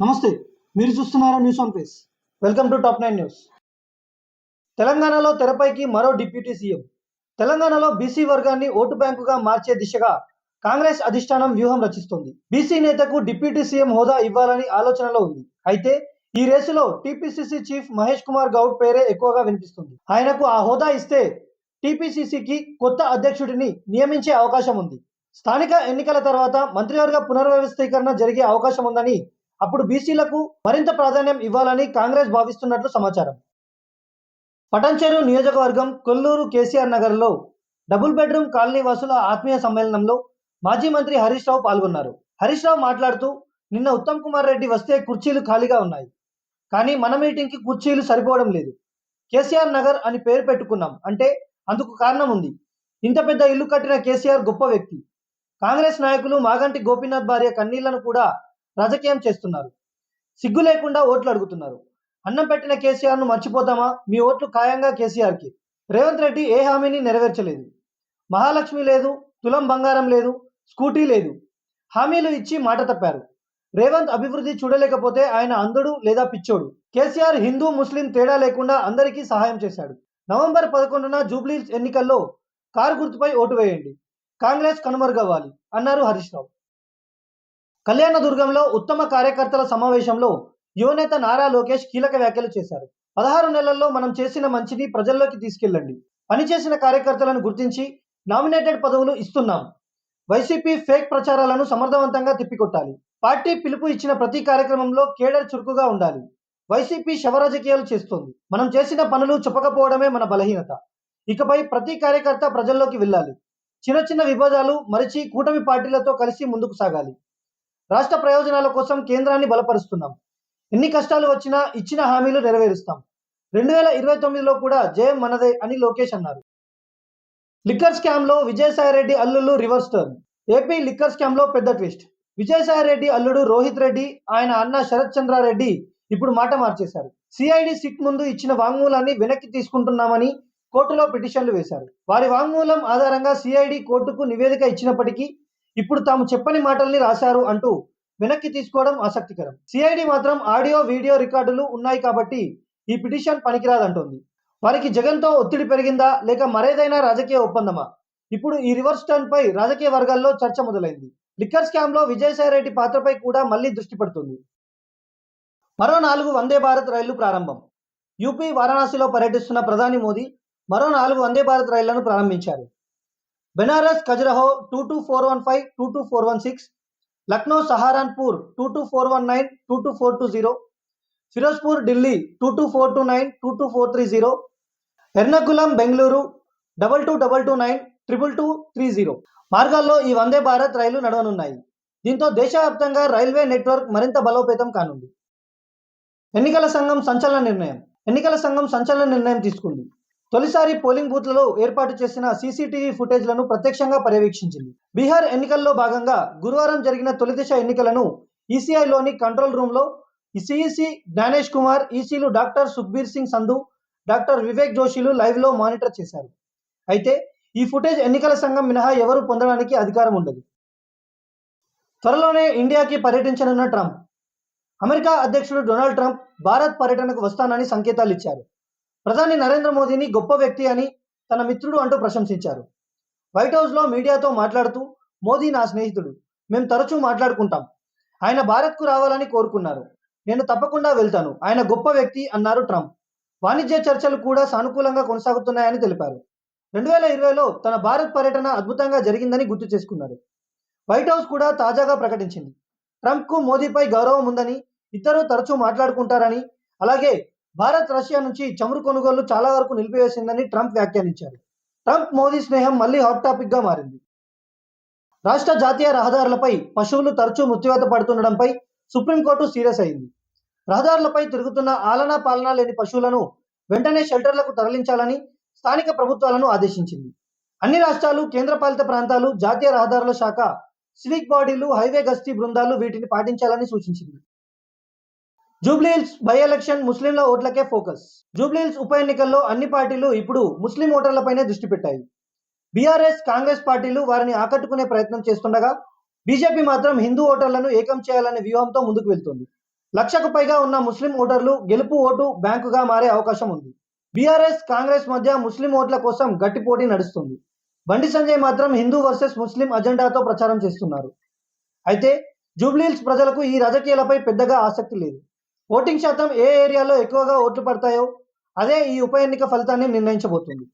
నమస్తే మీరు చూస్తున్నారు news on face welcome to top nine news తెలంగాణలో తెరపైకి మరో డిప్యూటీ సీఎం. తెలంగాణలో బీసీ వర్గాన్ని ఓటు బ్యాంకుగా మార్చే దిశగా కాంగ్రెస్ అధిష్టానం వ్యూహం రచిస్తోంది. బీసీ నేతకు డిప్యూటీ సీఎం హోదా ఇవ్వాలని ఆలోచనలో ఉంది. అయితే ఈ రేసులో టీపీసీసీ చీఫ్ మహేష్ కుమార్ గౌడ్ పేరే ఎక్కువగా వినిపిస్తుంది. ఆయనకు ఆ హోదా ఇస్తే టీపీసీసీకి కొత్త అధ్యక్షుడిని నియమించే అవకాశం ఉంది. స్థానిక ఎన్నికల తర్వాత మంత్రివర్గ పునర్వ్యవస్థీకరణ జరిగే అవకాశం ఉందని అప్పుడు బీసీలకు మరింత ప్రాధాన్యం ఇవ్వాలని కాంగ్రెస్ భావిస్తున్నట్లు సమాచారం. పటంచెరు నియోజకవర్గం కొల్లూరు కేసీఆర్ నగర్లో డబుల్ బెడ్రూమ్ కాలనీ వాసుల ఆత్మీయ సమ్మేళనంలో మాజీ మంత్రి హరీష్ రావు పాల్గొన్నారు. హరీష్ రావు మాట్లాడుతూ నిన్న ఉత్తమ్ కుమార్ రెడ్డి వస్తే కుర్చీలు ఖాళీగా ఉన్నాయి. కానీ మన మీటింగ్కి కుర్చీలు సరిపోవడం లేదు. కేసీఆర్ నగర్ అని పేరు పెట్టుకున్నాం. అంటే అందుకు కారణం ఉంది. ఇంత పెద్ద ఇల్లు కట్టిన కేసీఆర్ గొప్ప వ్యక్తి. కాంగ్రెస్ నాయకులు మాగంటి గోపీనాథ్ భార్య కన్నీళ్ళను కూడా రాజకీయం చేస్తున్నారు. సిగ్గు లేకుండా ఓట్లు అడుగుతున్నారు. అన్నం పెట్టిన కేసీఆర్ను మర్చిపోతామా? మీ ఓట్లు ఖాయంగా కేసీఆర్కి రేవంత్ రెడ్డి ఏ హామీని నెరవేర్చలేదు. మహాలక్ష్మి లేదు తులం బంగారం లేదు స్కూటీ లేదు. హామీలు ఇచ్చి మాట తప్పారు. రేవంత్ అభివృద్ధి చూడలేకపోతే ఆయన అందడు లేదా పిచ్చోడు. కేసీఆర్ హిందూ ముస్లిం తేడా లేకుండా అందరికీ సహాయం చేశాడు. నవంబర్ పదకొండున జూబ్లీ ఎన్నికల్లో కారు గుర్తుపై ఓటు వేయండి. కాంగ్రెస్ కనుమరుగవ్వాలి అన్నారు హరీష్ రావు. కళ్యాణదుర్గంలో ఉత్తమ కార్యకర్తల సమావేశంలో యువనేత నారా లోకేష్ కీలక వ్యాఖ్యలు చేశారు. పదహారు నెలల్లో మనం చేసిన మంచిని ప్రజల్లోకి తీసుకెళ్ళండి. పనిచేసిన కార్యకర్తలను గుర్తించి నామినేటెడ్ పదవులు ఇస్తున్నాం. వైసీపీ ఫేక్ ప్రచారాలను సమర్థవంతంగా తిప్పికొట్టాలి. పార్టీ పిలుపు ఇచ్చిన ప్రతి కార్యక్రమంలో కేడర్ చురుకుగా ఉండాలి. వైసీపీ శవరాజకీయాలు చేస్తోంది. మనం చేసిన పనులు చెప్పకపోవడమే మన బలహీనత. ఇకపై ప్రతి కార్యకర్త ప్రజల్లోకి వెళ్ళాలి. చిన్న చిన్న విభేదాలు మరిచి కూటమి పార్టీలతో కలిసి ముందుకు సాగాలి. రాష్ట్ర ప్రయోజనాల కోసం కేంద్రాన్ని బలపరుస్తున్నాం. ఎన్ని కష్టాలు వచ్చినా ఇచ్చిన హామీలు నెరవేరుస్తాం. రెండు వేల ఇరవై తొమ్మిదిలో కూడా జయం మనదే అని లోకేష్ అన్నారు. లిక్కర్ స్కామ్లో విజయసాయిరెడ్డి అల్లుళ్ళు రివర్స్ టర్న్. ఏపీ లిక్కర్ స్కామ్లో పెద్ద ట్విస్ట్. విజయసాయిరెడ్డి అల్లుడు రోహిత్ రెడ్డి ఆయన అన్న శరత్ చంద్రారెడ్డి ఇప్పుడు మాట మార్చేశారు. సిఐడి సిట్ ముందు ఇచ్చిన వాంగ్మూలాన్ని వెనక్కి తీసుకుంటున్నామని కోర్టులో పిటిషన్లు వేశారు. వారి వాంగ్మూలం ఆధారంగా సిఐడి కోర్టుకు నివేదిక ఇచ్చినప్పటికీ ఇప్పుడు తాము చెప్పని మాటల్ని రాశారు అంటూ వెనక్కి తీసుకోవడం ఆసక్తికరం. సిఐడి మాత్రం ఆడియో వీడియో రికార్డులు ఉన్నాయి కాబట్టి ఈ పిటిషన్ పనికిరాదంటోంది. వారికి జగన్తో ఒత్తిడి పెరిగిందా లేక మరేదైనా రాజకీయ ఒప్పందమా? ఇప్పుడు ఈ రివర్స్ టర్న్ పై రాజకీయ వర్గాల్లో చర్చ మొదలైంది. లిక్కర్ స్కామ్లో విజయసాయి రెడ్డి పాత్రపై కూడా మళ్ళీ దృష్టి పడుతుంది. మరో నాలుగు వందే భారత్ రైళ్ళు ప్రారంభం. యూపీ వారణాసిలో పర్యటిస్తున్న ప్రధాని మోదీ మరో నాలుగు వందే భారత్ రైళ్ళను ప్రారంభించారు. Benaras Khajuraho two two four one five two two four one six Lucknow Saharanpur two two four one nine two two four two zero Firozpur Delhi two two four two nine two two four three zero Ernakulam Bengaluru double two double two nine triple two three zero మార్గాల్లో ఈ వందే భారత్ రైలు నడవనున్నాయి. దీంతో దేశవ్యాప్తంగా railway network మరింత బలోపేతం కానుంది. ఎన్నికల సంఘం సంచలన నిర్ణయం. ఎన్నికల సంఘం సంచలన నిర్ణయం తీసుకుంది. తొలిసారి పోలింగ్ బూత్లలో ఏర్పాటు చేసిన సీసీటీవీ ఫుటేజ్లను ప్రత్యక్షంగా పర్యవేక్షించింది. బీహార్ ఎన్నికల్లో భాగంగా గురువారం జరిగిన తొలిదశ ఎన్నికలను ఈసీఐలోని కంట్రోల్ రూమ్లో సిఈసీ జ్ఞానేష్ కుమార్ ఈసీలు డాక్టర్ సుఖ్బీర్ సింగ్ సంధు డాక్టర్ వివేక్ జోషిలు లైవ్లో మానిటర్ చేశారు. అయితే ఈ ఫుటేజ్ ఎన్నికల సంఘం మినహా ఎవరు పొందడానికి అధికారం ఉండదు. త్వరలోనే ఇండియాకి పర్యటించనున్న ట్రంప్. అమెరికా అధ్యక్షుడు డొనాల్డ్ ట్రంప్ భారత్ పర్యటనకు వస్తానని సంకేతాలు ఇచ్చారు. ప్రధాని నరేంద్ర మోదీని గొప్ప వ్యక్తి అని తన మిత్రుడు అంటూ ప్రశంసించారు. వైట్ హౌస్లో మీడియాతో మాట్లాడుతూ మోదీ నా స్నేహితుడు మేము తరచూ మాట్లాడుకుంటాం. ఆయన భారత్కు రావాలని కోరుకున్నారు. నేను తప్పకుండా వెళ్తాను. ఆయన గొప్ప వ్యక్తి అన్నారు ట్రంప్. వాణిజ్య చర్చలు కూడా సానుకూలంగా కొనసాగుతున్నాయని తెలిపారు. రెండు వేల ఇరవైలో తన భారత్ పర్యటన అద్భుతంగా జరిగిందని గుర్తు చేసుకున్నారు. వైట్ హౌస్ కూడా తాజాగా ప్రకటించింది. ట్రంప్కు మోదీపై గౌరవం ఉందని ఇద్దరు తరచూ మాట్లాడుకుంటారని అలాగే భారత్ రష్యా నుంచి చమురు కొనుగోలు చాలా వరకు నిలిపివేసిందని ట్రంప్ వ్యాఖ్యానించారు. ట్రంప్ మోదీ స్నేహం మళ్ళీ హాట్ టాపిక్గా మారింది. రాష్ట్ర జాతీయ రహదారులపై పశువులు తరచూ మృత్యువాత పడుతుండడంపై సుప్రీంకోర్టు సీరియస్ అయింది. రహదారులపై తిరుగుతున్న ఆలనా పాలనా లేని పశువులను వెంటనే షెల్టర్లకు తరలించాలని స్థానిక ప్రభుత్వాలను ఆదేశించింది. అన్ని రాష్ట్రాలు కేంద్రపాలిత ప్రాంతాలు జాతీయ రహదారుల శాఖ సివిక్ బాడీలు హైవే గస్తీ బృందాలు వీటిని పాటించాలని సూచించింది. జూబ్లీహిల్స్ బై ఎలక్షన్ ముస్లింల ఓట్లకే ఫోకస్. జూబ్లీహిల్స్ ఉప ఎన్నికల్లో అన్ని పార్టీలు ఇప్పుడు ముస్లిం ఓటర్లపైనే దృష్టి పెట్టాయి. బీఆర్ఎస్ కాంగ్రెస్ పార్టీలు వారిని ఆకట్టుకునే ప్రయత్నం చేస్తుండగా బీజేపీ మాత్రం హిందూ ఓటర్లను ఏకం చేయాలనే వ్యూహంతో ముందుకు వెళ్తుంది. లక్షకు పైగా ఉన్న ముస్లిం ఓటర్లు గెలుపు ఓటు బ్యాంకుగా మారే అవకాశం ఉంది. బీఆర్ఎస్ కాంగ్రెస్ మధ్య ముస్లిం ఓట్ల కోసం గట్టి పోటీ నడుస్తుంది. బండి సంజయ్ మాత్రం హిందూ వర్సెస్ ముస్లిం అజెండాతో ప్రచారం చేస్తున్నారు. అయితే జూబ్లీహిల్స్ ప్రజలకు ఈ రాజకీయాలపై పెద్దగా ఆసక్తి లేదు. ఓటింగ్ శాతం ఏ ఏరియాలో ఎక్కువగా ఓట్లు పడతాయో అదే ఈ ఉప ఎన్నిక ఫలితాన్ని నిర్ణయించబోతుంది.